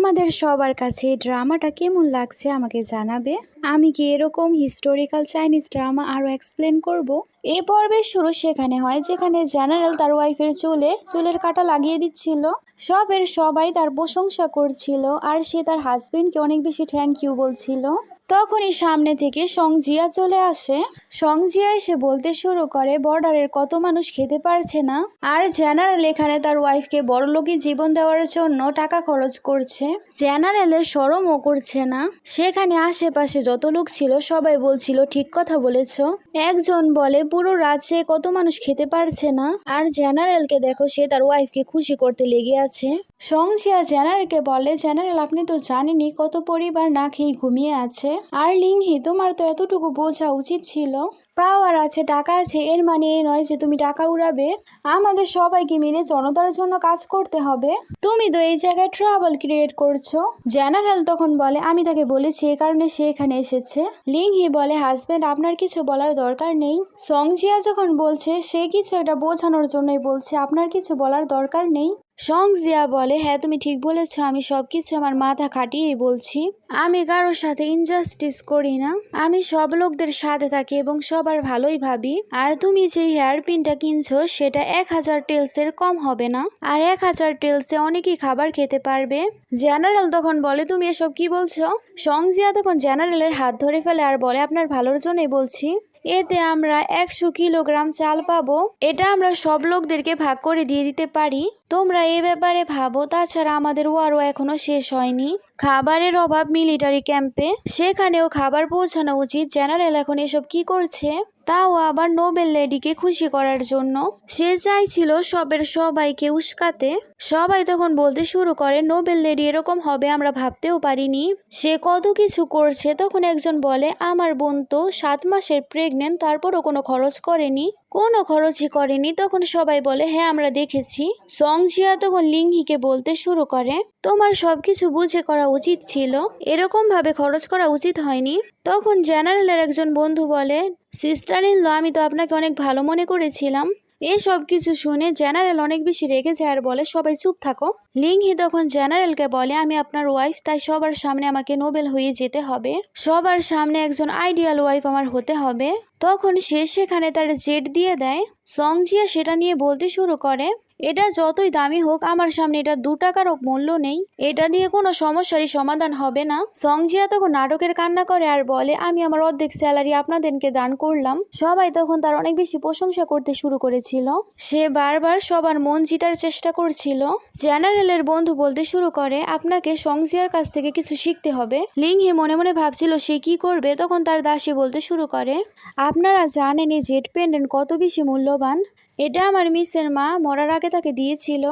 তোমাদের সবার কাছে ড্রামাটা কেমন লাগছে আমাকে জানাবে? আমি কি এরকম হিস্টোরিক্যাল চাইনিজ ড্রামা আরও এক্সপ্লেন করব? এ পর্বের শুরু সেখানে হয় যেখানে জেনারেল তার ওয়াইফের চুলে, চুলের কাটা লাগিয়ে দিচ্ছিল। সবের সবাই তার প্রশংসা করছিল আর সে তার হাজবেন্ডকে অনেক বেশি থ্যাংক ইউ বলছিল। তখনই সামনে থেকে সংজিয়া চলে আসে। সংজিয়া এসে বলতে শুরু করে, বর্ডারের কত মানুষ খেতে পারছে না? আর জেনারেল এখানে তার ওয়াইফকে বড়লোকি জীবন দেওয়ার জন্য টাকা খরচ করছে। জেনারেলের সরমও করছে না। সেখানে আশেপাশে যত লোক ছিল, সবাই বলছিল, ঠিক কথা বলেছ। একজন বলে, পুরো রাজ্যে কত মানুষ খেতে পারছে না? আর জেনারেলকে দেখো, সে তার ওয়াইফকে খুশি করতে লেগে আছে। সংজিয়া জেনারেলকে বলে, জেনারেল, আপনি তো জানেনই কত পরিবার না খেয়ে ঘুমিয়ে আছে। আর লিংহি, তোমার তো এতটুকু বোঝা উচিত ছিল। পাওয়ার আছে, টাকা আছে, এর মানে এই নয় যে তুমি টাকা উড়াবে। আমাদের সবাইকে মিলে জনতার জন্য কাজ করতে হবে। তুমি তো এই জায়গায় ট্রাবল ক্রিয়েট করছ। জেনারেল তখন বলে, আমি তাকে বলেছি, এ কারণে সে এখানে এসেছে। লিংহি বলে, হাজবেন্ড, আপনার কিছু বলার দরকার নেই। সংজিয়া যখন বলছে, সে কিছু এটা বোঝানোর জন্যই বলছে, আপনার কিছু বলার দরকার নেই। সংজিয়া বলে হ্যাঁ তুমি ঠিক বলেছ, আমি সবকিছু আমার মাথা খাটিয়েই বলছি। আমি কারোর সাথে ইনজাস্টিস করি না। আমি সব লোকদের সাথে থাকি এবং সবার ভালোই ভাবি। আর তুমি যে হেয়ার পিনটা কিনছো, সেটা এক হাজার টেলসের কম হবে না। আর এক হাজার টেলসে অনেকেই খাবার খেতে পারবে। জেনারেল তখন বলে, তুমি এসব কি বলছো? সংজিয়া তখন জেনারেলের হাত ধরে ফেলে আর বলে, আপনার ভালোর জন্যই বলছি। এতে আমরা একশো কিলোগ্রাম চাল পাবো। এটা আমরা সব লোকদেরকে ভাগ করে দিয়ে দিতে পারি। তোমরা এ ব্যাপারে ভাবো, তাছাড়া আমাদের ওয়ারও এখনও শেষ হয়নি। খাবারের অভাব মিলিটারি ক্যাম্পে। সেখানেও খাবার পৌঁছানো উচিত। জেনারেল এখন এসব কি করছে? তাও আবার নোবেল লেডিকে খুশি করার জন্য। সে চাইছিল সবের সবাইকে উস্কাতে। সবাই তখন বলতে শুরু করে নোবেল লেডি এরকম হবে, আমরা ভাবতেও পারিনি। সে কত কিছু করছে, তখন একজন বলে, আমার বোন তো সাত মাসের প্রেগনেন্ট তারপরও কোনো খরচ করেনি। কোনো খরচই করেনি, তখন সবাই বলে হ্যাঁ আমরা দেখেছি। সংজিয়া তখন লিংহিকে বলতে শুরু করে, তোমার সবকিছু বুঝে করা উচিত ছিল। এরকম ভাবে খরচ করা উচিত হয়নি। তখন জেনারেলের একজন বন্ধু বলে সিস্টার ইন ল আমি তো আপনাকে অনেক ভালো মনে করেছিলাম। এসব কিছু শুনে জেনারেল অনেক বেশি রেগে যায় আর বলে, সবাই চুপ থাকো। লিংহি তখন জেনারেলকে বলে, আমি আপনার ওয়াইফ তাই সবার সামনে আমাকে নোবেল হয়ে যেতে হবে। সবার সামনে একজন আইডিয়াল ওয়াইফ আমার হতে হবে। তখন সে সেখানে তার জেট দিয়ে দেয়। সংজিয়া সেটা নিয়ে বলতে শুরু করে। এটা যতই দামি হোক, আমার সামনে এটা দু টাকারও মূল্য নেই। এটা দিয়ে কোনো সমস্যারই সমাধান হবে না। সংজিয়া তখন নাটকের কান্না করে আর বলে, আমি আমার অর্ধেক স্যালারি আপনাদেরকে দান করলাম। সবাই তখন তার অনেক বেশি প্রশংসা করতে শুরু করেছিল। সে বারবার সবার মন জিতার চেষ্টা করছিল। জেনারেলের বন্ধু বলতে শুরু করে, আপনাকে সংজিয়ার কাছ থেকে কিছু শিখতে হবে। লিংহি মনে মনে ভাবছিল, সে কি করবে? তখন তার দাসী বলতে শুরু করে, আপনারা জানেন এই জেট পেন্ডেন্ট কত বেশি মূল্যবান? এটা আমার মিসের মা, মরার আগে তাকে দিয়েছিল।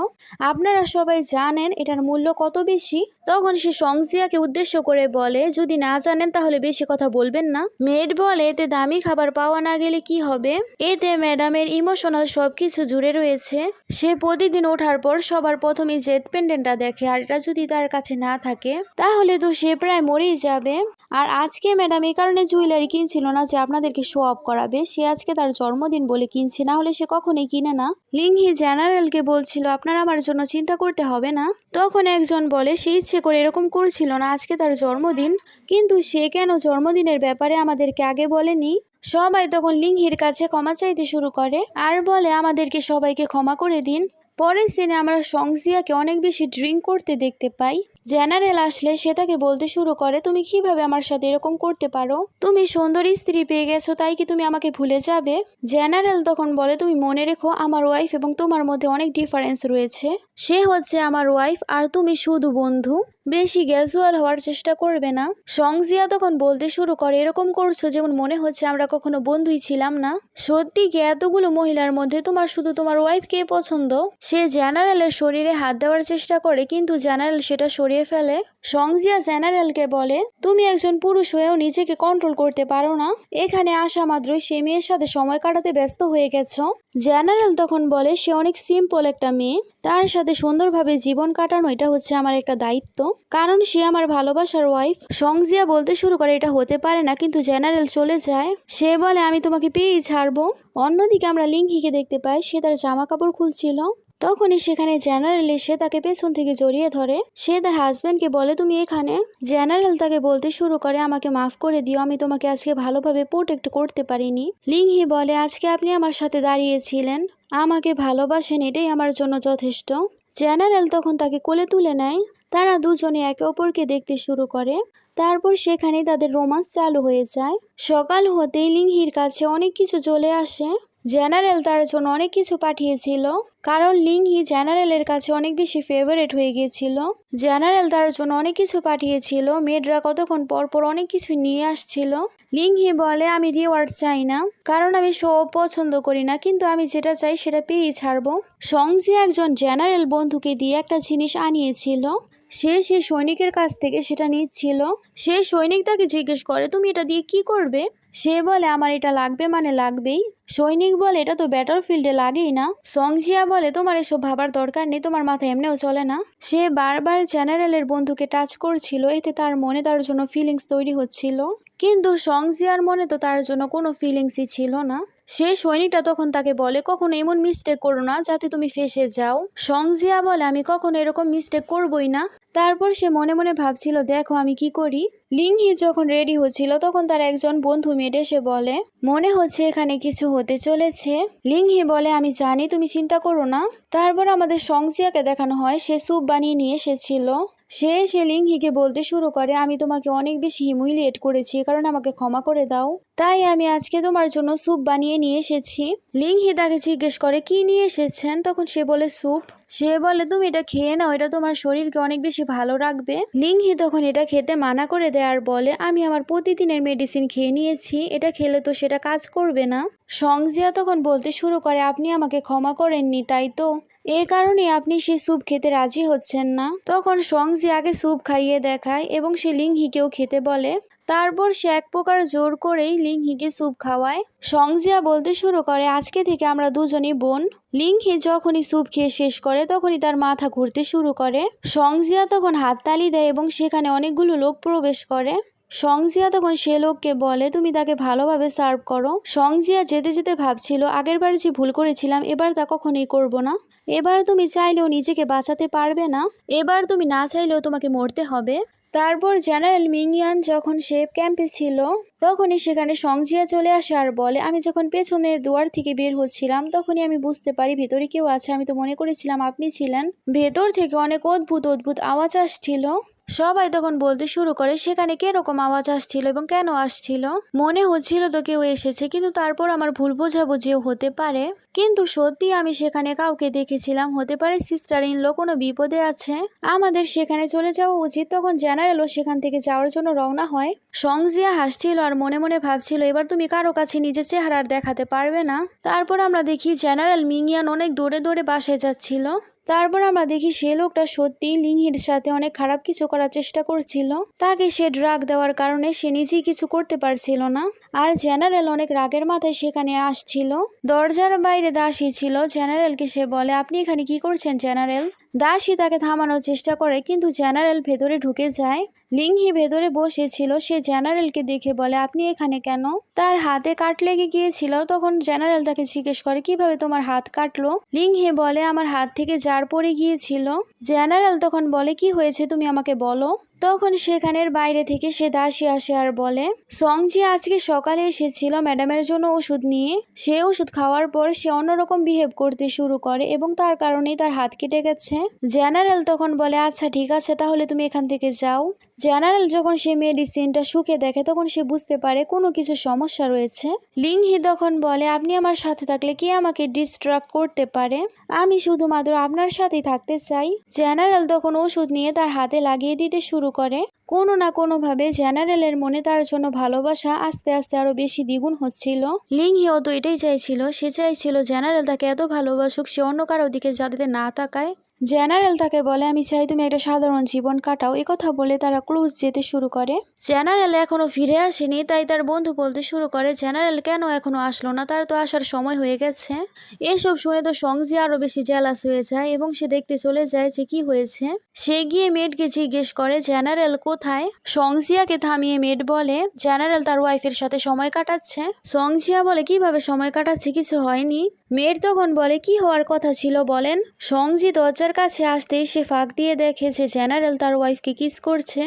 আপনারা সবাই জানেন এটার মূল্য কত বেশি? তখন সে সংজিয়াকে উদ্দেশ্য করে বলে, যদি না জানেন তাহলে বেশি কথা বলবেন না। মেড বলে, এতে দামি খাবার পাওয়া না গেলে কি হবে? এতে ম্যাডামের ইমোশনাল সবকিছু জুড়ে রয়েছে। সে প্রতিদিন ওঠার পর সবার প্রথমে জেট পেন্ডেন্টটা দেখে, আর এটা যদি তার কাছে না থাকে, তাহলে তো সে প্রায় মরেই যাবে। আর আজকে ম্যাডাম এই কারণে জুয়েলারি কিনছিল না যে আপনাদেরকে শো অফ করাবে, সে আজকে তার জন্মদিন বলে কিনছে, না হলে সে কখনোই কিনে না। লিংহি জেনারেলকে বলছিল, আপনার আমার জন্য চিন্তা করতে হবে না। তখন একজন বলে, সে ইচ্ছে করে এরকম করছিল না, আজকে তার জন্মদিন। কিন্তু সে কেন জন্মদিনের ব্যাপারে আমাদেরকে আগে বলেনি? সবাই তখন লিংহির কাছে ক্ষমা চাইতে শুরু করে। আর বলে, আমাদেরকে সবাইকে ক্ষমা করে দিন। পরের সিনে আমরা সংজিয়াকে অনেক বেশি ড্রিঙ্ক করতে দেখতে পাই। জেনারেল আসলে সে তাকে বলতে শুরু করে, তুমি কীভাবে আমার সাথে এরকম করতে পারো? তুমি সুন্দরী স্ত্রী পেয়ে গেছো, তাই কি তুমি আমাকে ভুলে যাবে? জেনারেল তখন বলে, তুমি মনে রেখো, আমার ওয়াইফ এবং তোমার মধ্যে অনেক ডিফারেন্স রয়েছে। সে হচ্ছে আমার ওয়াইফ আর তুমি শুধু বন্ধু। বেশি গ্যাজুয়াল হওয়ার চেষ্টা করবে না। সংজিয়া তখন বলতে শুরু করে, এরকম করছ যেমন মনে হচ্ছে আমরা কখনো বন্ধুই ছিলাম না। সত্যি কি এতগুলো মহিলার মধ্যে তোমার শুধু তোমার ওয়াইফকে পছন্দ? সে জেনারেলের শরীরে হাত দেওয়ার চেষ্টা করে কিন্তু জেনারেল সেটা সরিয়ে ফেলে। সংজিয়া জেনারেলকে বলে, তুমি একজন পুরুষ হয়েও নিজেকে কন্ট্রোল করতে পারো না। এখানে আসা মাত্রই সে মেয়ের সাথে সময় কাটাতে ব্যস্ত হয়ে গেছো। জেনারেল তখন বলে, সে অনেক সিম্পল একটা মেয়ে। তার সাথে সুন্দরভাবে জীবন কাটানো, এটা হচ্ছে আমার একটা দায়িত্ব। কারণ সে আমার ভালোবাসার ওয়াইফ সংজিয়া বলতে শুরু করে, এটা হতে পারে না, কিন্তু জেনারেল চলে যায়। সে বলে, আমি তোমাকে পেয়েই ছাড়বো। অন্যদিকে আমরা লিংহিকে দেখতে পাই, সে তার জামা কাপড় খুলছিল। তখনই সেখানে জেনারেল এসে তাকে পেছন থেকে জড়িয়ে ধরে। সে তার হাজব্যান্ডকে বলে তুমি এখানে জেনারেল তাকে বলতে শুরু করে, আমাকে মাফ করে দিও, আমি তোমাকে আজকে ভালোভাবে প্রোটেক্ট করতে পারিনি। লিংহি বলে, আজকে আপনি আমার সাথে দাঁড়িয়েছিলেন। আমাকে ভালোবাসেন, এটাই আমার জন্য যথেষ্ট। জেনারেল তখন তাকে কোলে তুলে নেয়। তারা দুজনে একে অপরকে দেখতে শুরু করে। তারপর সেখানেই তাদের রোমান্স চালু হয়ে যায়। সকাল হতেই লিংহির কাছে অনেক কিছু চলে আসে। জেনারেল তার জন্য অনেক কিছু পাঠিয়েছিল। কারণ লিংহি জেনারেলের কাছে অনেক বেশি ফেভারেট হয়ে গিয়েছিল। জেনারেল তার জন্য অনেক কিছু পাঠিয়েছিল। মেয়েরা কতক্ষণ পর পর অনেক কিছু নিয়ে আসছিল। লিংহি বলে, আমি রিওয়ার্ড চাই না। কারণ আমি শো পছন্দ করি না, কিন্তু আমি যেটা চাই সেটা পেয়েই ছাড়বো। সংজি একজন জেনারেল বন্ধুকে দিয়ে একটা জিনিস আনিয়েছিল। সে সে সৈনিকের কাছ থেকে সেটা নিচ্ছিল। সে সৈনিক তাকে জিজ্ঞেস করে, তুমি এটা দিয়ে কি করবে? সে বলে, আমার এটা লাগবে মানে লাগবেই। সৈনিক বলে, এটা তো ব্যাটল ফিল্ডে লাগেই না। সংজিয়া বলে, তোমার এসব ভাবার দরকার নেই, তোমার মাথায় এমনিও চলে না। সে বারবার জেনারেলের বন্ধুকে টাচ করছিল, এতে তার মনে তার জন্য ফিলিংস তৈরি হচ্ছিল। কিন্তু সংজিয়ার মনে তো তার জন্য কোনো ফিলিংসই ছিল না। সে সৈনিকটা তখন তাকে বলে, কখনো এমন মিস্টেক করো না যাতে তুমি ফেসে যাও। সংজিয়া বলে, আমি কখনো এরকম মিস্টেক করবই না। তারপর সে মনে মনে ভাবছিল, দেখো আমি কি করি? লিংহি যখন রেডি হচ্ছিল, তখন তার একজন বন্ধু মেয়েট এসে বলে, মনে হচ্ছে এখানে কিছু হতে চলেছে। লিংহি বলে, আমি জানি, তুমি চিন্তা করো না। তারপর আমাদের সংজিয়াকে দেখানো হয়, সে স্যুপ বানিয়ে নিয়ে এসেছিল। সে সে লিংহিকে বলতে শুরু করে, আমি তোমাকে অনেক বেশি হিমুইলিয়েট করেছি কারণ আমাকে ক্ষমা করে দাও। তাই আমি আজকে তোমার জন্য স্যুপ বানিয়ে নিয়ে এসেছি। লিংহি তাকে জিজ্ঞেস করে, কি নিয়ে এসেছেন? তখন সে বলে, স্যুপ। সে বলে, তুমি এটা খেয়ে নাও, এটা তোমার শরীরকে অনেক বেশি ভালো রাখবে। লিংহি তখন এটা খেতে মানা করে দেয় আর বলে, আমি আমার প্রতিদিনের মেডিসিন খেয়ে নিয়েছি, এটা খেলে তো সেটা কাজ করবে না। সংজিয়া তখন বলতে শুরু করে, আপনি আমাকে ক্ষমা করেননি, তাই তো? এ কারণে আপনি সে স্যুপ খেতে রাজি হচ্ছেন না। তখন সংজি আগে স্যুপ খাইয়ে দেখায় এবং সে লিংহিকেও খেতে বলে। তারপর সে এক প্রকার জোর করেই লিংহিকে স্যুপ খাওয়ায়। সংজিয়া বলতে শুরু করে, আজকে থেকে আমরা দুজনই বোন। লিংহি যখনই স্যুপ খেয়ে শেষ করে, তখনই তার মাথা ঘুরতে শুরু করে। সংজিয়া তখন হাততালি দেয় এবং সেখানে অনেকগুলো লোক প্রবেশ করে। সংজিয়া তখন সে লোককে বলে, তুমি তাকে ভালোভাবে সার্ভ করো। সংজিয়া যেতে যেতে ভাবছিল, আগের বার যে ভুল করেছিলাম, এবার তা কখনোই করব না। এবার তুমি চাইলেও নিজেকে বাঁচাতে পারবে না। এবার তুমি না চাইলেও তোমাকে মরতে হবে। তারপর জেনারেল মিংয়ান যখন সে ক্যাম্পে ছিল, তখনই সেখানে সংজিয়া চলে আসে আর বলে, আমি যখন পেছনের দুয়ার থেকে বের হচ্ছিলাম, তখনই আমি বুঝতে পারি ভেতরে কেউ আছে। আমি তো মনে করেছিলাম আপনি ছিলেন। ভেতর থেকে অনেক অদ্ভুত অদ্ভুত আওয়াজ আসছিল। সবাই তখন বলতে শুরু করে, সেখানে কীরকম আওয়াজ আসছিল এবং কেন আসছিল? মনে হচ্ছিল তো কেউ এসেছে, কিন্তু তারপর আমার ভুল বোঝাবুঝিও হতে পারে। কিন্তু সত্যি আমি সেখানে কাউকে দেখেছিলাম। হতে পারে সিস্টার ইনলো কোনো বিপদে আছে। আমাদের সেখানে চলে যাওয়া উচিত। তখন জেনারেলও সেখান থেকে যাওয়ার জন্য রওনা হয়। সংজিয়া হাসছিল আর মনে মনে ভাবছিল, এবার তুমি কারও কাছে নিজের চেহারা দেখাতে পারবে না? তারপর আমরা দেখি জেনারেল মিংয়ান অনেক দৌড়ে দৌড়ে বাসায় যাচ্ছিল। তারপর আমরা দেখি সে লোকটা সত্যি লিংহির সাথে অনেক খারাপ কিছু করার চেষ্টা করছিল। তাকে সে ড্রাগ দেওয়ার কারণে সে নিজেই কিছু করতে পারছিল না। আর জেনারেল অনেক রাগের মাথায় সেখানে আসছিল। দরজার বাইরে দাসী ছিল। জেনারেলকে সে বলে, আপনি এখানে কি করছেন জেনারেল দাসী তাকে থামানোর চেষ্টা করে, কিন্তু জেনারেল ভেতরে ঢুকে যায়। লিংহি ভেতরে বসেছিল। সে জেনারেলকে দেখে বলে, আপনি এখানে কেন? তার হাতে কাট লেগে গিয়েছিল। তখন জেনারেল তাকে জিজ্ঞেস করে, কীভাবে তোমার হাত কাটলো? লিংহি বলে, আমার হাত থেকে জার পড়ে গিয়েছিল। জেনারেল তখন বলে, কি হয়েছে তুমি আমাকে বলো। তখন সেখানের বাইরে থেকে সে দাসী আসে আর বলে, সংজি আজকে সকালে এসেছিল ম্যাডামের জন্য ওষুধ নিয়ে। সে ওষুধ খাওয়ার পর সে অন্যরকম বিহেভ করতে শুরু করে এবং তার কারণেই তার হাত কেটে গেছে। জেনারেল তখন বলে আচ্ছা ঠিক আছে, তাহলে তুমি এখান থেকে যাও। জেনারেল যখন সে মেডিসিনটা শুকে দেখে, তখন সে বুঝতে পারে কোনো কিছু সমস্যা রয়েছে। লিংহি তখন বলে, আপনি আমার সাথে থাকলে কি আমাকে ডিস্ট্রাক্ট করতে পারে? আমি শুধুমাত্র আপনার সাথেই থাকতে চাই। জেনারেল তখন ওষুধ নিয়ে তার হাতে লাগিয়ে দিতে শুরু করে। কোনো না কোনোভাবে জেনারেলের মনে তার জন্য ভালোবাসা আস্তে আস্তে আরও বেশি দ্বিগুণ হচ্ছিল। লিংহিও তো এটাই চাইছিল, সে চাইছিল জেনারেল তাকে এত ভালোবাসুক, সে অন্য কারও দিকে যাতে না তাকায়। জেনারেল তাকে বলে, আমি চাই তুমি একটা সাধারণ জীবন কাটাও। কথা বলে তারা ক্লোজ যেতে শুরু করে। জেনারেল এখনও ফিরে আসেনি, তাই তার বন্ধু বলতে শুরু করে, জেনারেল, কেন এখনও আসলো না? তার তো আসার সময় হয়ে গেছে। এসব শুনে তো সংজি আরও বেশি জেলাস হয়ে যায় এবং সে দেখতে চলে যায় যে কি হয়েছে। সে গিয়ে মেয়েটকে জিজ্ঞেস করে, জেনারেল, কোথায়? সংজিয়াকে থামিয়ে মেয়েট বলে, জেনারেল তার ওয়াইফের সাথে সময় কাটাচ্ছে। সংজিয়া বলে, কীভাবে সময় কাটাচ্ছে? কিছু হয়নি। মেয়ের তখন বলে, কি হওয়ার কথা ছিল বলেন? সংজি দরজার কাছে আসতেই সে ফাঁক দিয়ে দেখে যে জেনারেল তার ওয়াইফকে কিস করছে।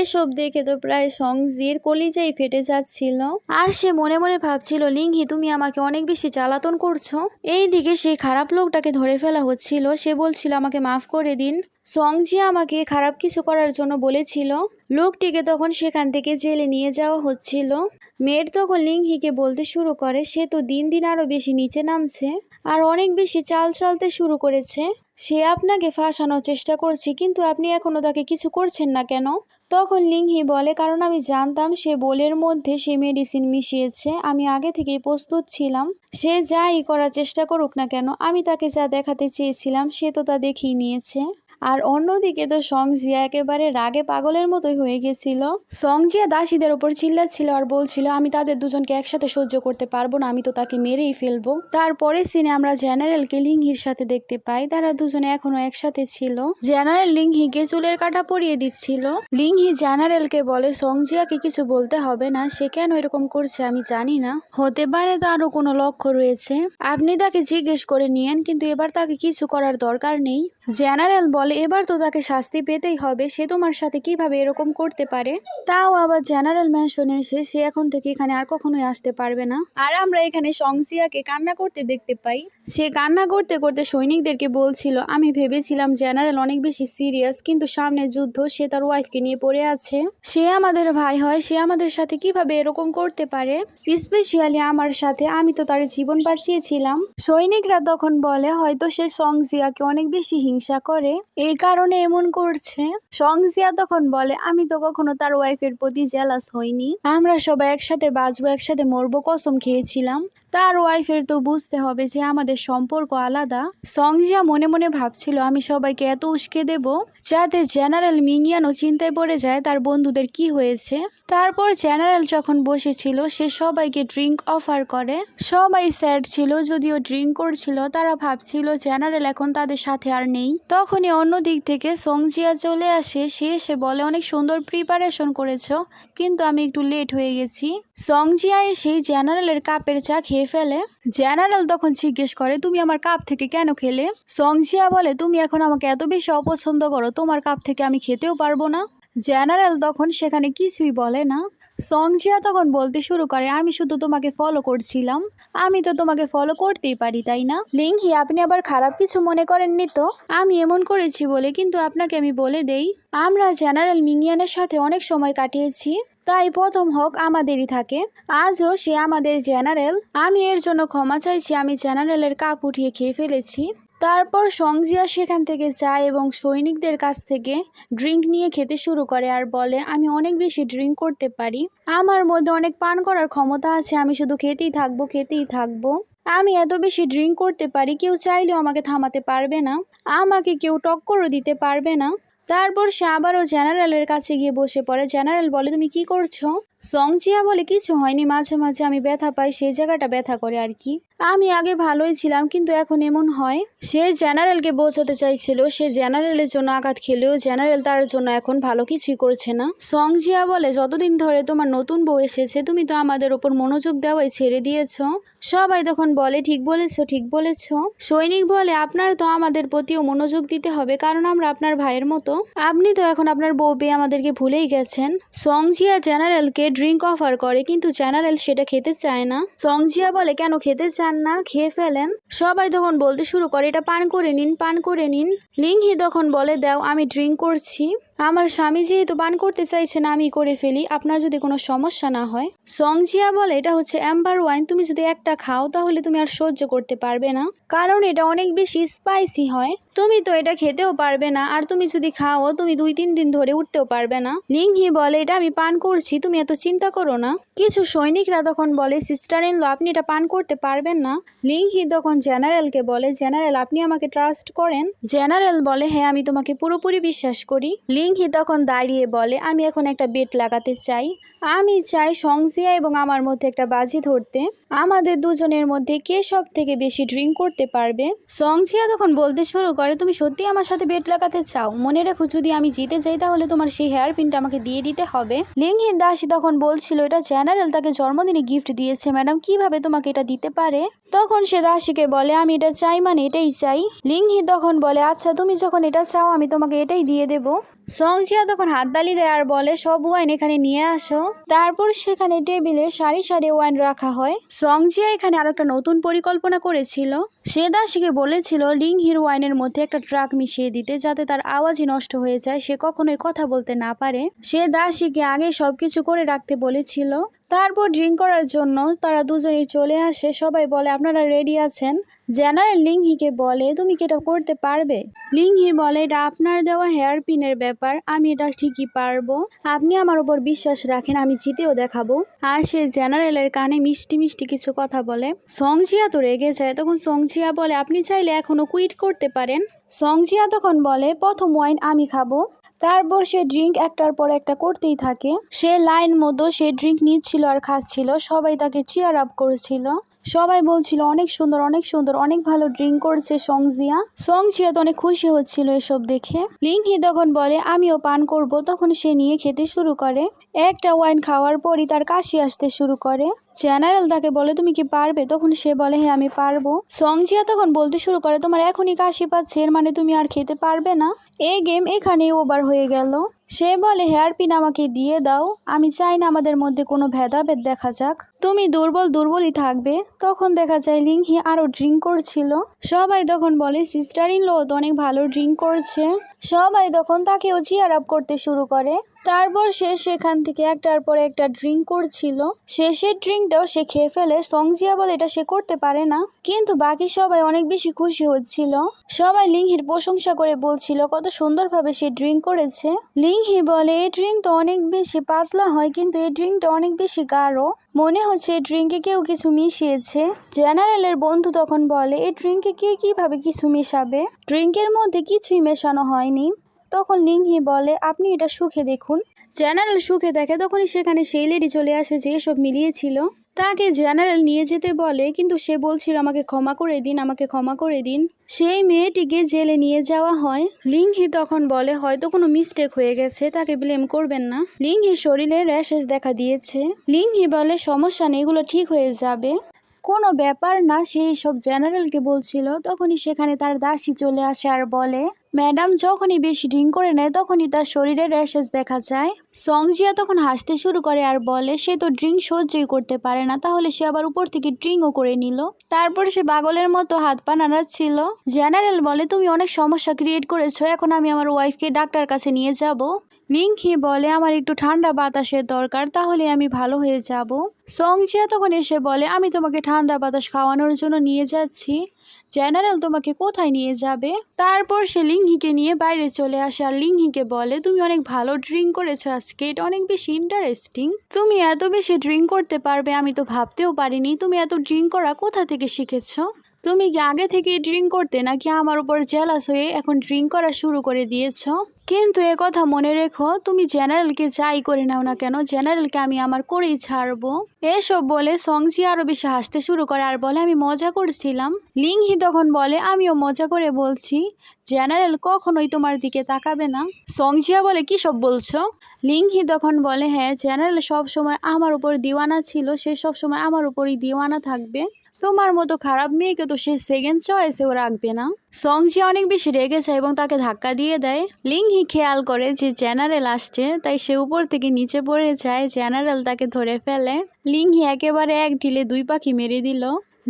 এসব দেখে তো প্রায় সংজির কলিজাই ফেটে যাচ্ছিল। আর সে মনে মনে ভাবছিল লিঙ্গি তুমি আমাকে অনেক বেশি জ্বালাতন করছ। এইদিকে সেই খারাপ লোকটাকে ধরে ফেলা হচ্ছিল। সে বলছিল, আমাকে মাফ করে দিন। সংজি আমাকে খারাপ কিছু করার জন্য বলেছিল। লোকটিকে তখন সেখান থেকে জেলে নিয়ে যাওয়া হচ্ছিল। মেয়ের তখন লিঙ্গিকে বলতে শুরু করে, সে তো দিন দিন আরও বেশি নিচে নামছে। আর অনেক বেশি চাল চালতে শুরু করেছে। সে আপনাকে ফাঁসানোর চেষ্টা করছে, কিন্তু আপনি এখনও তাকে কিছু করছেন না কেন? তখন লিংহি বলে, কারণ আমি জানতাম সে বোলের মধ্যে সে মেডিসিন মিশিয়েছে। আমি আগে থেকেই প্রস্তুত ছিলাম। সে যাই করার চেষ্টা করুক না কেন, আমি তাকে যা দেখাতে চেয়েছিলাম সে তো তা দেখিয়ে নিয়েছে। আর অন্যদিকে তো সংজিয়া একেবারে রাগে পাগলের মতোই হয়ে গেছিল। সংজিয়া দাসীদের ওপর চিল্লাচ্ছিল আর বলছিল, আমি তাদের দুজনকে একসাথে সহ্য করতে পারব না, আমি তো তাকে মেরেই ফেলব। তারপরে সিনে আমরা জেনারেলকে লিংহির সাথে দেখতে পাই, তারা দুজনে এখনও একসাথে ছিল। জেনারেল লিংহিকে চুলের কাটা পরিয়ে দিচ্ছিল। লিংহি জেনারেলকে বলে সংজিয়াকে কিছু বলতে হবে না, সে কেন এরকম করছে আমি জানি না। হতে পারে তারও কোনো লক্ষ্য রয়েছে। আপনি তাকে জিজ্ঞেস করে নিয়েন, কিন্তু এবার তাকে কিছু করার দরকার নেই। জেনারেল বলে এবার তো তাকে শাস্তি পেতেই হবে। সে তোমার সাথে কীভাবে এরকম করতে পারে? তাও আবার জেনারেল ম্যানশনে এসে সে এখন থেকে এখানে আর কখনোই আসতে পারবে না। আর আমরা এখানে সংসিয়াকে কান্না করতে দেখতে পাই। সে কান্না করতে করতে সৈনিকদেরকে বলছিল, আমি ভেবেছিলাম জেনারেল অনেক বেশি সিরিয়াস, কিন্তু সামনে যুদ্ধ, সে তার ওয়াইফকে নিয়ে পড়ে আছে। সে আমাদের ভাই হয়, সে আমাদের সাথে কীভাবে এরকম করতে পারে? স্পেশালি আমার সাথে, আমি তো তার জীবন বাঁচিয়েছিলাম। সৈনিকরা তখন বলে, হয়তো সে সংজিয়াকে অনেক বেশি হিংসা করে। এই কারণে এমন করছে। সংজিয়া তখন বলে, আমি তো কখনো তার ওয়াইফের প্রতি জেলাস হইনি। আমরা সবাই একসাথে বাঁচবো, একসাথে মরবো, কসম খেয়েছিলাম। তার ওয়াইফের তো বুঝতে হবে যে আমাদের সম্পর্ক আলাদা। সংজিয়া মনে মনে ভাবছিল, আমি সবাইকে এত উস্কে দেব যাতে জেনারেল মিংয়ানও চিন্তায় পড়ে যায় তার বন্ধুদের কি হয়েছে? তারপর জেনারেল যখন বসেছিল, সে সবাইকে ড্রিঙ্ক অফার করে। সবাই স্যাড ছিল, যদিও ড্রিঙ্ক করছিল। তারা ভাবছিল, জেনারেল এখন তাদের সাথে আর নেই। তখনই অন্য দিক থেকে সংজিয়া চলে আসে। সে এসে বলে, অনেক সুন্দর প্রিপারেশন করেছ, কিন্তু আমি একটু লেট হয়ে গেছি। সংজিয়া এসেই জেনারেলের কাপের চা খেয়ে ফেলে। জেনারেল তখন জিজ্ঞেস করে, তুমি আমার কাপ থেকে কেন খেলে? সংজিয়া বলে, তুমি এখন আমাকে এত বেশি অপছন্দ করো, তোমার কাপ থেকে আমি খেতেও পারব না। জেনারেল তখন সেখানে কিছুই বলে না। সংজিয়া তখন বলতে শুরু করে আমি শুধু তোমাকে ফলো করছিলাম। আমি তো তোমাকে ফলো করতেই পারি তাই না? লিঙ্কি আপনি আবার খারাপ কিছু মনে করেননি তো? আমি এমন করেছি বলে কিন্তু আপনাকে আমি বলে দেই আমরা জেনারেল মিংয়ানের সাথে অনেক সময় কাটিয়েছি তাই প্রথম হক আমাদেরই থাকে। আজও সে আমাদের জেনারেল আমি এর জন্য ক্ষমা চাইছি আমি জেনারেলের কাপ উঠিয়ে খেয়ে ফেলেছি। তারপর সংজিয়া সেখান থেকে যায় এবং সৈনিকদের কাছ থেকে ড্রিঙ্ক নিয়ে খেতে শুরু করে আর বলে, আমি অনেক বেশি ড্রিঙ্ক করতে পারি। আমার মধ্যে অনেক পান করার ক্ষমতা আছে, আমি শুধু খেতেই থাকব খেতেই থাকব। আমি এত বেশি ড্রিঙ্ক করতে পারি, কেউ চাইলেও আমাকে থামাতে পারবে না। আমাকে কেউ টক্করও দিতে পারবে না। তারপর সে আবারও জেনারেলের কাছে গিয়ে বসে পড়ে। জেনারেল বলে, তুমি কি করছ? সংজিয়া বলে, কিছু হয়নি, মাঝে মাঝে আমি ব্যথা পাই, সেই জায়গাটা ব্যথা করে আর কি। আমি আগে ভালোই ছিলাম, কিন্তু এখন এমন হয়, সে জেনারেলকে বোঝাতে চাইছিল, সে জেনারেলের জন্য আঘাত খেলেও জেনারেল তার জন্য এখন ভালো কিছুই করছে না। সংজিয়া বলে, যতদিন ধরে তোমার নতুন বউ এসেছে, তুমি তো আমাদের ওপর মনোযোগ দেওয়াই ছেড়ে দিয়েছ। সবাই তখন বলে, ঠিক বলেছ ঠিক বলেছ। সৈনিক বলে, আপনার তো আমাদের প্রতিও মনোযোগ দিতে হবে, কারণ আমরা আপনার ভাইয়ের মতো। আপনি তো এখন আপনার বউ পেয়ে আমাদেরকে ভুলেই গেছেন। সংজিয়া জেনারেলকে ড্রিঙ্ক অফার করে, কিন্তু জেনারেল সেটা খেতে চায় না। সংজিয়া বলে, কেন খেতে চান না? খেয়ে ফেলেন। সবাই তখন বলতে শুরু করে, এটা পান করে নিন, পান করে নিন। লিংহি তখন বলে, দাও, আমি ড্রিঙ্ক করছি। আমার স্বামী যেহেতু পান করতে চাইছে না, আমি করে ফেলি। আপনার যদি কোনো সমস্যা না হয়। সংজিয়া বলে, এটা হচ্ছে অ্যাম্বার ওয়াইন তুমি যদি একটা খাও, তাহলে তুমি আর সহ্য করতে পারবে না। কারণ এটা অনেক বেশি স্পাইসি হয়। তুমি তো এটা খেতেও পারবে না। আর তুমি যদি খাও, তুমি দুই তিন দিন ধরে উঠতেও পারবে না। লিংহি বলে, এটা আমি পান করছি। তুমি এত চিন্তা করো না। কিছু সৈনিকরা তখন বলে সিস্টার ইন ল আপনি এটা পান করতে পারবেন না। লিংহি তখন জেনারেলকে বলে, জেনারেল, আপনি আমাকে ট্রাস্ট করেন? জেনারেল বলে হ্যাঁ আমি তোমাকে পুরোপুরি বিশ্বাস করি। লিংহি তখন দাঁড়িয়ে বলে, আমি এখন একটা বেট লাগাতে চাই। আমি চাই সংসিয়া এবং আমার মধ্যে একটা বাজি ধরতে। আমাদের দুজনের মধ্যে কে সব থেকে বেশি ড্রিঙ্ক করতে পারবে? সংসিয়া তখন বলতে শুরু করে, তুমি সত্যি আমার সাথে বেট লাগাতে চাও? মনে রেখো যদি আমি জিতে যাই তাহলে তোমার সেই হেয়ার পিনটা আমাকে দিয়ে দিতে হবে। লিংহিন দাসী তখন বলছিল, এটা জেনারেল তাকে জন্মদিনে গিফট দিয়েছে ম্যাডাম কীভাবে তোমাকে এটা দিতে পারে? তখন সে দাসীকে বলে, আমি এটা চাই মানে এটাই চাই। লিংহি তখন বলে আচ্ছা তুমি যখন এটা চাও, আমি তোমাকে এটাই দিয়ে দেব। সংসিয়া তখন হাততালি দেয় আর বলে, সব ওয়াইন এখানে নিয়ে আসো। তারপর সেখানে টেবিলে সারি সারি ওয়াইন রাখা হয়। সংজিয়া এখানে আরও একটা নতুন পরিকল্পনা করেছিল। সে দাসীকে বলেছিল লিংহির ওয়াইনের মধ্যে একটা ট্রাক মিশিয়ে দিতে যাতে তার আওয়াজই নষ্ট হয়ে যায়, সে কখনোই কথা বলতে না পারে। সে দাসীকে আগে সবকিছু করে রাখতে বলেছিল। তারপর ড্রিঙ্ক করার জন্য তারা দুজনেই চলে আসে। সবাই বলে, আপনারা রেডি আছেন? জেনারেল লিংহিকে বলে, তুমি কি এটা করতে পারবে? লিংহি বলে, এটা আপনার দেওয়া হেয়ার পিনের ব্যাপার, আমি এটা ঠিকই পারব। আপনি আমার উপর বিশ্বাস রাখেন, আমি জিতেও দেখাবো। আর সে জেনারেলের কানে মিষ্টি মিষ্টি কিছু কথা বলে। সংজিয়া তো রেগে যায়, তখন সংজিয়া বলে, আপনি চাইলে এখনও কুইট করতে পারেন। সংজিয়া তখন বলে, প্রথম ওয়াইন আমি খাব। তারপর সে ড্রিঙ্ক একটার পর একটা করতেই থাকে। সে লাইন মতো সে ড্রিঙ্ক নিচ্ছিল আর খাচ্ছিল, সবাই তাকে চিয়ার আপ করেছিল। সবাই বলছিল, অনেক সুন্দর অনেক সুন্দর, অনেক ভালো ড্রিঙ্ক করছে সংজিয়া সংজিয়া তো অনেক খুশি হচ্ছিল এসব দেখে। লিংহি তখন বলে, আমিও পান করব। তখন সে নিয়ে খেতে শুরু করে। একটা ওয়াইন খাওয়ার পরই তার কাশি আসতে শুরু করে। জেনারেল তাকে বলে, তুমি কি পারবে? তখন সে বলে হ্যাঁ আমি পারব। সংজিয়া তখন বলতে শুরু করে, তোমার এখনই কাশি পাচ্ছে, এর মানে তুমি আর খেতে পারবে না। এই গেম এখানেই ওভার হয়ে গেল। সে বলে হেয়ার পিন আমাকে দিয়ে দাও। আমি চাই না আমাদের মধ্যে কোনো ভেদাভেদ দেখা যাক। তুমি দুর্বল দুর্বলই থাকবে। তখন দেখা যায় লিংহি আরও ড্রিঙ্ক করছিল। সবাই তখন বলে সিস্টার ইন লো তো অনেক ভালো ড্রিঙ্ক করছে। সবাই তখন তাকেও চিয়ার আপ করতে শুরু করে। তারপর সে সেখান থেকে একটার পর একটা ড্রিঙ্ক করছিল। শেষের ড্রিঙ্কটাও সে খেয়ে ফেলে সংজিয়া বলে এটা সে করতে পারে না। কিন্তু বাকি সবাই অনেক বেশি খুশি হচ্ছিল। সবাই লিংহির প্রশংসা করে বলছিল, কত সুন্দরভাবে সে ড্রিঙ্ক করেছে। লিংহি বলে, এই ড্রিঙ্ক তো অনেক বেশি পাতলা হয়, কিন্তু এই ড্রিঙ্কটা অনেক বেশি গাঢ়। মনে হচ্ছে এই ড্রিঙ্কে কেউ কিছু মিশিয়েছে। জেনারেলের বন্ধু তখন বলে, এই ড্রিঙ্কে কে কীভাবে কিছু মেশাবে? ড্রিঙ্কের মধ্যে কিছুই মেশানো হয়নি। তখন লিংহি বলে, আপনি এটা সুখে দেখুন। জেনারেল সুখে দেখে তখনই সেখানে সেই লেডি চলে আসে যে এসব মিলিয়েছিল। তাকে জেনারেল নিয়ে যেতে বলে, কিন্তু সে বলছিল, আমাকে ক্ষমা করে দিন, আমাকে ক্ষমা করে দিন। সেই মেয়েটিকে জেলে নিয়ে যাওয়া হয়। লিংহি তখন বলে, হয়তো কোনো মিস্টেক হয়ে গেছে, তাকে ব্লেম করবেন না। লিংহির শরীরে র্যাশেস দেখা দিয়েছে। লিংহি বলে, সমস্যা নেই, এগুলো ঠিক হয়ে যাবে। কোনো ব্যাপার না সেই সব জেনারেলকে বলছিল। তখনই সেখানে তার দাসী চলে আসে আর বলে, ম্যাডাম, যখনই বেশি ড্রিঙ্ক করে নেয়, তখনই তার শরীরে র্যাশেস দেখা যায়। সংজিয়া তখন হাসতে শুরু করে আর বলে, সে তো ড্রিঙ্ক সহ্যই করতে পারে না। তাহলে সে আবার উপর থেকে ড্রিঙ্কও করে নিল। তারপর সে পাগলের মতো হাত পা নাড়াচ্ছিল। জেনারেল বলে, তুমি অনেক সমস্যা ক্রিয়েট করেছ। এখন আমি আমার ওয়াইফকে ডাক্তার কাছে নিয়ে যাব। লিংহি বলে, আমার একটু ঠান্ডা বাতাসের দরকার, তাহলে আমি ভালো হয়ে যাব। সংজিয়া তখন এসে বলে, আমি তোমাকে ঠান্ডা বাতাস খাওয়ানোর জন্য নিয়ে যাচ্ছি। জেনারেল তোমাকে কোথায় নিয়ে যাবে? তারপর সে লিংহিকে নিয়ে বাইরে চলে আসে আর লিংহিকে বলে, তুমি অনেক ভালো ড্রিঙ্ক করেছ আজকে, এটা অনেক বেশি ইন্টারেস্টিং। তুমি এত বেশি ড্রিঙ্ক করতে পারবে, আমি তো ভাবতেও পারিনি। তুমি এত ড্রিঙ্ক করা কোথা থেকে শিখেছো? তুমি কি আগে থেকে ড্রিঙ্ক করতে নাকি আমার উপর জেলাস হয়ে এখন ড্রিঙ্ক করা শুরু করে দিয়েছ? কিন্তু এ কথা মনে রেখো, তুমি জেনারেলকে যাই করে নাও না কেন? জেনারেলকে আমি আমার করেই ছাড়বো। এসব বলে সংজি আরও বেশি হাসতে শুরু করে আর বলে, আমি মজা করছিলাম। লিংহি তখন বলে, আমিও মজা করে বলছি। জেনারেল কখনোই তোমার দিকে তাকাবে না। সংজিয়া বলে, কি সব বলছো? লিংহি তখন বলে হ্যাঁ জেনারেল সব সময় আমার উপর দিওয়ানা ছিল। সে সব সময় আমার উপরই দিওয়ানা থাকবে। তোমার মতো খারাপ মেয়েকে তো সে সেকেন্ড চয়েসেও রাখবে না। সংজি অনেক বেশি রেগে যায় এবং তাকে ধাক্কা দিয়ে দেয় লিংহি খেয়াল করে যে জেনারেল আসছে, তাই সে উপর থেকে নিচে পড়ে যায় জেনারেল তাকে ধরে ফেলে। লিংহি একেবারে এক ঢিলে দুই পাখি মেরে দিল।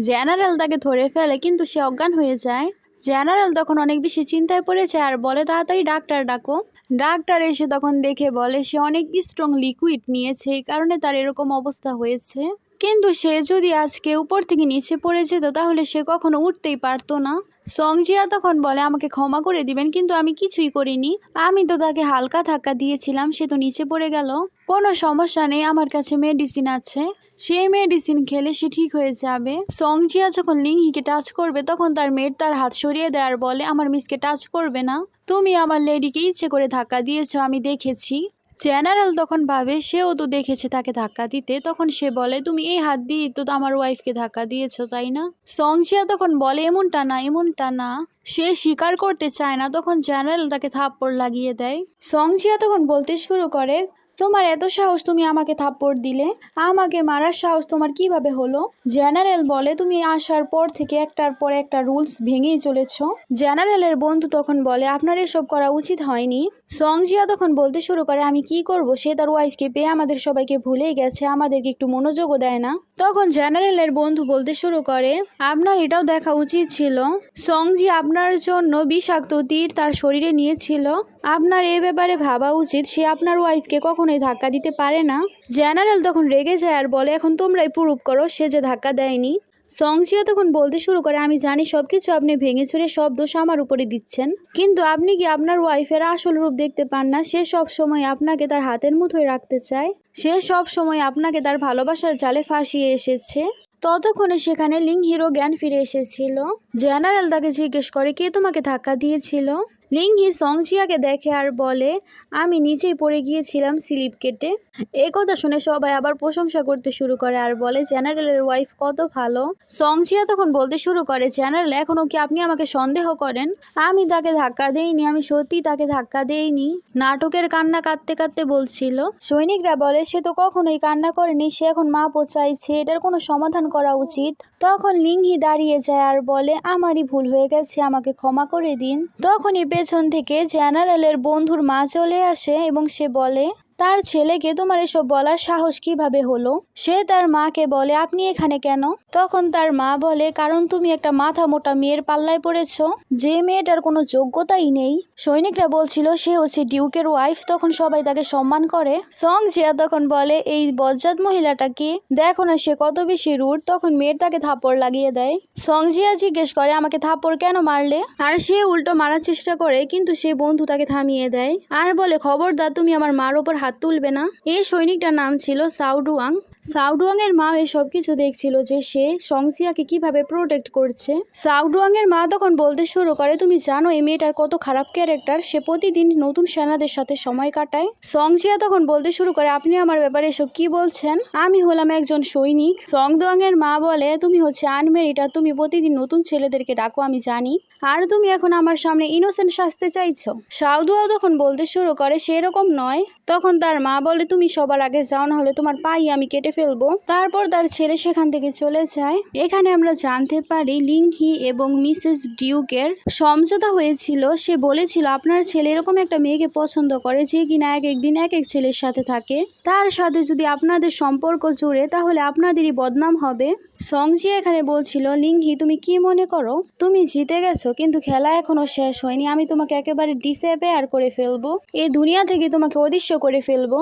জেনারেল তাকে ধরে ফেলে কিন্তু সে অজ্ঞান হয়ে যায়। জেনারেল তখন অনেক বেশি চিন্তায় পড়েছে আর বলে, তাড়াতাড়ি ডাক্তার ডাকো। ডাক্তার এসে তখন দেখে বলে, সে অনেক স্ট্রং লিকুইড নিয়েছে, এই কারণে তার এরকম অবস্থা হয়েছে। কিন্তু সে যদি আজকে উপর থেকে নিচে পড়ে যেত, তাহলে সে কখনো উঠতেই পারতো না। সংজিয়া তখন বলে, আমাকে ক্ষমা করে দিবেন, কিন্তু আমি কিছুই করিনি। আমি তো তাকে হালকা ধাক্কা দিয়েছিলাম, সে তো নিচে পড়ে গেল। কোনো সমস্যা নেই, আমার কাছে মেডিসিন আছে। সেই মেডিসিন খেলে সে ঠিক হয়ে যাবে। সংজিয়া যখন লিঙ্গিকে টাচ করবে, তখন তার মেয়ের তার হাত সরিয়ে দেয় আর বলে, আমার মিসকে টাচ করবে না। তুমি আমার লেডিকে ইচ্ছে করে ধাক্কা দিয়েছ, আমি দেখেছি। জেনারেল তখন ভাবে, সেও তো দেখেছে তাকে ধাক্কা দিতে। তখন সে বলে, তুমি এই হাত দিয়ে তো আমার ওয়াইফকে ধাক্কা দিয়েছ, তাই না? সংশিয়া তখন বলে, এমনটা না এমনটা না। সে স্বীকার করতে চায় না, তখন জেনারেল তাকে থাপ্পড় লাগিয়ে দেয়। সংশিয়া তখন বলতে শুরু করে তোমার এত সাহস তুমি আমাকে থাপ্পড় দিলে? আমাকে মারার সাহস তোমার কীভাবে হলো? জেনারেল বলে, তুমি আসার পর থেকে একটার পর একটা রুলস ভেঙেই চলেছ। জেনারেলের বন্ধু তখন বলে, আপনার এসব করা উচিত হয়নি। সংজিয়া তখন বলতে শুরু করে, আমি কি করব? সে তার ওয়াইফকে পেয়ে আমাদের সবাইকে ভুলেই গেছে, আমাদেরকে একটু মনোযোগও দেয় না। তখন জেনারেলের বন্ধু বলতে শুরু করে, আপনার এটাও দেখা উচিত ছিল। সংজি আপনার জন্য বিষাক্ত তীর তার শরীরে নিয়েছিল। আপনার এ ব্যাপারে ভাবা উচিত, সে আপনার ওয়াইফকে কখনোই ধাক্কা দিতে পারে না। জেনারেল তখন রেগে যায় আর বলে, এখন তোমরাই প্রুভ করো, সে যে ধাক্কা দেয়নি। সংজিয়া তখন বলতে শুরু করে, আমি জানি সবকিছু আপনি ভেঙে চুরে সব দোষ আমার উপরে দিচ্ছেন। কিন্তু আপনি কি আপনার ওয়াইফের আসল রূপ দেখতে পান না? সে সব সময় আপনাকে তার হাতের মুঠোয় রাখতে চায়। সে সব সময় আপনাকে তার ভালোবাসার জালে ফাঁসিয়ে এসেছে। ততক্ষণে সেখানে লিং হিরো জ্ঞান ফিরে এসেছিল। জেনারেল তাকে জিজ্ঞেস করে, কে তোমাকে ধাক্কা দিয়েছিল? লিংহি সংজিয়াকে দেখে আর বলে, আমি নিচেই পড়ে গিয়েছিলাম স্লিপ কেটে। এই কথা শুনে সবাই আবার প্রশংসা করতে শুরু করে আর বলে, জেনারেলের ওয়াইফ কত ভালো? সংজিয়া তখন বলতে শুরু করে, জেনারেল এখনও কি আপনি আমাকে সন্দেহ করেন? আমি তাকে ধাক্কা দেইনি, আমি সত্যি তাকে ধাক্কা দেইনি। নাটকের কান্না কাঁদতে কাঁদতে বলছিল, সৈনিকরা বলে, সে তো কখনোই কান্না করেনি, সে এখন মা চাইছে, এটার কোনো সমাধান করা উচিত? তখন লিঙ্গি দাঁড়িয়ে যায় আর বলে, আমারই ভুল হয়ে গেছে, আমাকে ক্ষমা করে দিন। তখনই পেছন থেকে জেনারেলের বন্ধুর মা চলে আসে এবং সে বলে তার ছেলেকে তোমার এসব বলার সাহস কীভাবে হলো? সে তার মাকে বলে, আপনি এখানে কেন? তখন তার মা বলে, কারণ তুমি একটা মাথা মোটা মেয়ের পাল্লায় পড়েছ। যে মেয়েটার কোনো যোগ্যতাই নেই। সৈনিকরা বলছিল, সে হচ্ছে ডিউকের ওয়াইফ। তখন সবাই তাকে সম্মান করে। সং জিয়া তখন বলে, এই বজ্জাত মহিলাটাকে দেখো না সে কত বেশি রুট। তখন মেয়ের তাকে থাপড় লাগিয়ে দেয়। সং জিয়া জিজ্ঞেস করে, আমাকে থাপ্পড় কেন মারলে? আর সে উল্টো মারার চেষ্টা করে, কিন্তু সে বন্ধু তাকে থামিয়ে দেয়। আর বলে, খবরদার, তুমি আমার মার ওপর হাত তুলবে না। এই সৈনিকটার নাম ছিল সাউডুয়াং সাউডুয়াং এর মা সব কিছু দেখছিল যে সে সংসিয়াকে কীভাবে প্রোটেক্ট করছে। সাউডুয়াং এর মা তখন বলতে শুরু করে, তুমি জানো, এই মেয়েটার কত খারাপ ক্যারেক্টার সে প্রতিদিন নতুন সেনাদের সাথে সময় কাটায়। সংসিয়া তখন বলতে শুরু করে, আপনি আমার ব্যাপারে এসব কি বলছেন? আমি হলাম একজন সৈনিক। সংদোয়াং এর মা বলে, তুমি হচ্ছে আনমেরিটা তুমি প্রতিদিন নতুন ছেলেদেরকে ডাকো, আমি জানি। আর তুমি এখন আমার সামনে ইনোসেন্ট সাজতে চাইছো? সাউদুয়া তখন বলতে শুরু করে সেরকম নয়। তখন তার মা বলে, তুমি সবার আগে যাও না হলে তোমার পাই আমি কেটে ফেলব। তারপর তার ছেলে সেখান থেকে চলে যায়। এখানে আমরা জানতে পারি লিংহি এবং মিসেস ডিউকের সমঝোতা হয়েছিল। সে বলেছিল, আপনার ছেলে এরকম একটা মেয়েকে পছন্দ করে যে কিনা এক একদিন এক এক ছেলের সাথে থাকে। তার সাথে যদি আপনাদের সম্পর্ক জুড়ে, তাহলে আপনাদেরই বদনাম হবে। সংজি এখানে বলছিল, লিংহি, তুমি কি মনে করো? তুমি জিতে গেছো, কিন্তু খেলা এখনও শেষ হয়নি। আমি তোমাকে একেবারে ডিসঅ্যাপেয়ার করে ফেলব। এই দুনিয়া থেকে তোমাকে অদৃশ্য করে ফেলব?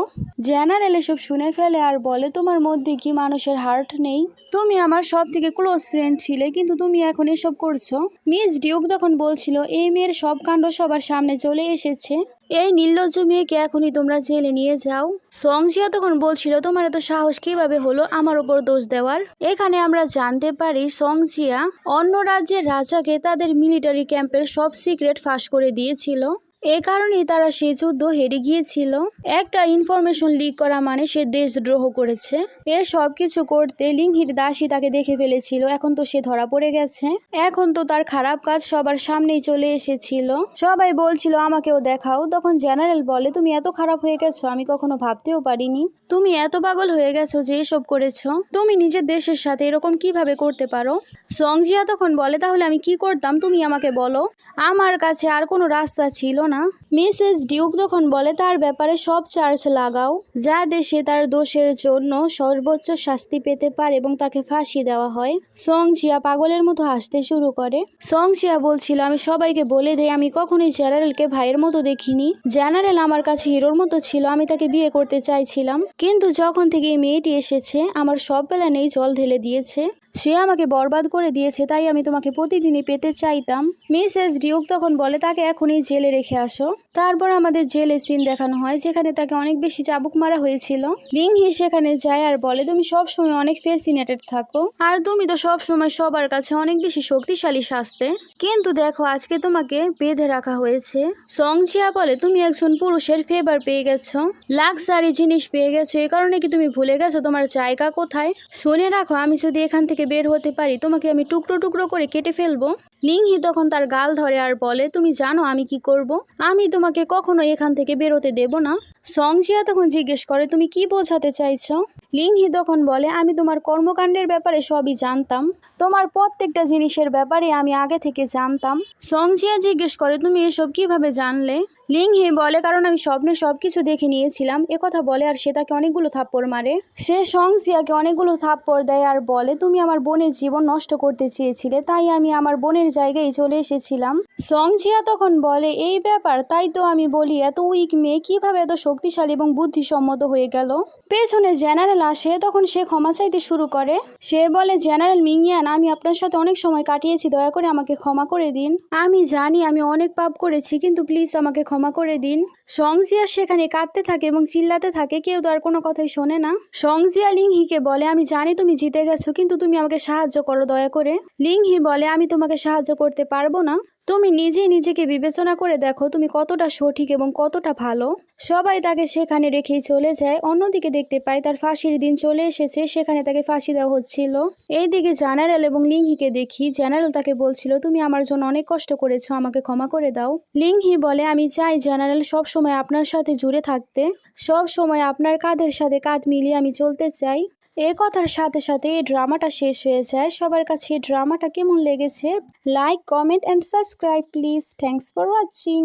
জেনারেল এসব শুনে ফেলে আর বলে, তোমার মধ্যে কি মানুষের হার্ট নেই? তুমি আমার সব থেকে ক্লোজ ফ্রেন্ড ছিলে, কিন্তু তুমি এখন এসব করছ? মিস ডিউক তখন বলছিল, এই মেয়ের সব কাণ্ড সবার সামনে চলে এসেছে। এই নির্লজ্জ মেয়েকে এখনই তোমরা জেলে নিয়ে যাও। সংজিয়া তখন বলছিল, তোমার এত সাহস কীভাবে হলো আমার ওপর দোষ দেওয়ার? এখানে আমরা জানতে পারি সংজিয়া অন্য রাজ্যের রাজাকে তাদের মিলিটারি ক্যাম্পের সব সিক্রেট ফাঁস করে দিয়েছিল। এ কারণেই তারা সে যুদ্ধ হেরে গিয়েছিল। একটা ইনফরমেশন লিক করা মানে সে দেশদ্রোহ করেছে। এ সব কিছু করতে লিংহির দাসী তাকে দেখে ফেলেছিল। এখন তো সে ধরা পড়ে গেছে। এখন তো তার খারাপ কাজ সবার সামনেই চলে এসেছিল। সবাই বলছিল, আমাকেও দেখাও। তখন জেনারেল বলে, তুমি এত খারাপ হয়ে গেছো, আমি কখনো ভাবতেও পারিনি। তুমি এত পাগল হয়ে গেছো যে এসব করেছ। তুমি নিজের দেশের সাথে এরকম কীভাবে করতে পারো? সংজিয়া তখন বলে, তাহলে আমি কি করতাম? তুমি আমাকে বলো। আমার কাছে আর কোনো রাস্তা ছিল না। মিসেস ডিউক তখন বলে, তার ব্যাপারে সব চার্জ লাগাও। যা দেশে তার দোষের জন্য সর্বোচ্চ শাস্তি পেতে পারে এবং তাকে ফাঁসি দেওয়া হয়। সং জিয়া পাগলের মতো হাসতে শুরু করে। সং জিয়া বলছিল, আমি সবাইকে বলে দেই, আমি কখনোই জেনারেলকে ভাইয়ের মতো দেখিনি। জেনারেল আমার কাছে হিরোর মতো ছিল, আমি তাকে বিয়ে করতে চাইছিলাম। কিন্তু যখন থেকে এই মেয়েটি এসেছে আমার সব বেলা নেই জল ঢেলে দিয়েছে। সে আমাকে বরবাদ করে দিয়েছে, তাই আমি তোমাকে প্রতিদিনই পেতে চাইতাম। মিসেস ডিউক তখন বলে, তাকে এখনই জেলে রেখে আসো। তারপর আমাদের জেলে সিন দেখানো হয়, যেখানে তাকে অনেক বেশি চাবুক মারা হয়েছিল। লিংহি সেখানে যায় আর বলে, তুমি সব সময় অনেক ফেসিনেটেড থাকো, আর তুমি তো সব সময় সবার কাছে অনেক বেশি শক্তিশালী শাস্তে। কিন্তু দেখো, আজকে তোমাকে বেঁধে রাখা হয়েছে। সংজিয়া বলে, তুমি একজন পুরুষের ফেভার পেয়ে গেছো লাক্সারি জিনিস পেয়ে গেছো, এ কারণে কি তুমি ভুলে গেছো তোমার জায়গা কোথায়? শুনে রাখো, আমি যদি এখান থেকে বের হতে পারি, তোমাকে আমি টুকরো টুকরো করে কেটে ফেলব। লিংহি তখন তার গাল ধরে আর বলে, তুমি জানো আমি কি করব? আমি তোমাকে কখনো এখান থেকে বেরোতে দেব না। সংজিয়া তখন জিজ্ঞেস করে, তুমি কি বোঝাতে চাইছো? লিংহি তখন বলে, আমি তোমার কর্মকাণ্ডের ব্যাপারে সবই জানতাম। তোমার প্রত্যেকটা জিনিসের ব্যাপারে আমি আগে থেকে জানতাম। সংজিয়া জিজ্ঞেস করে, তুমি এসব কীভাবে জানলে? লিংহি বলে, কারণ আমি স্বপ্নে সব কিছু দেখে নিয়েছিলাম। কথা বলে আর সে তাকে অনেকগুলো থাপ্পড় মারে। সে সংজিয়াকে অনেকগুলো থাপ্পড় দেয় আর বলে, তুমি আমার বোনের জীবন নষ্ট করতে চেয়েছিলে, তাই আমি আমার বোনের জায়গায় চলে এসেছিলাম। সংজিয়া তখন বলে, এই ব্যাপার, তাই তো আমি বলি, এত উইক মেয়ে, কীভাবে এত শক্তিশালী এবং বুদ্ধিসম্মত হয়ে গেল? পেছনে জেনারেল আসে, তখন সে ক্ষমা চাইতে শুরু করে। সে বলে, জেনারেল মিংয়ান আমি আপনার সাথে অনেক সময় কাটিয়েছি, দয়া করে আমাকে ক্ষমা করে দিন। আমি জানি আমি অনেক পাপ করেছি, কিন্তু প্লিজ আমাকে ক্ষমা করে দিন। সংজিয়া সেখানে কাঁদতে থাকে এবং চিল্লাতে থাকে, কেউ তো আর কোনো কথাই শোনে না। সংজিয়া লিংহিকে বলে, আমি জানি তুমি জিতে গেছো, কিন্তু তুমি আমাকে সাহায্য করো দয়া করে। লিংহি বলে, আমি তোমাকে সাহায্য করতে পারব না। তুমি নিজেই নিজেকে বিবেচনা করে দেখো তুমি কতটা সঠিক এবং কতটা ভালো। সবাই তাকে সেখানে রেখেই চলে যায়। অন্যদিকে দেখতে পাই তার ফাঁসির দিন চলে এসেছে। সেখানে তাকে ফাঁসি দেওয়া হচ্ছিল। এইদিকে জেনারেল এবং লিংহিকে দেখি। জেনারেল তাকে বলছিল, তুমি আমার জন্য অনেক কষ্ট করেছ, আমাকে ক্ষমা করে দাও। লিংহি বলে, আমি চাই জেনারেল সব সময় আপনার সাথে জুড়ে থাকতে। সব সময় আপনার কাঁধের সাথে কাঁধ মিলিয়ে আমি চলতে চাই। এ কথার সাথে সাথে এই ড্রামাটা শেষ হয়ে যায়। সবার কাছে এই ড্রামাটা কেমন লেগেছে? Like comment and subscribe please thanks for watching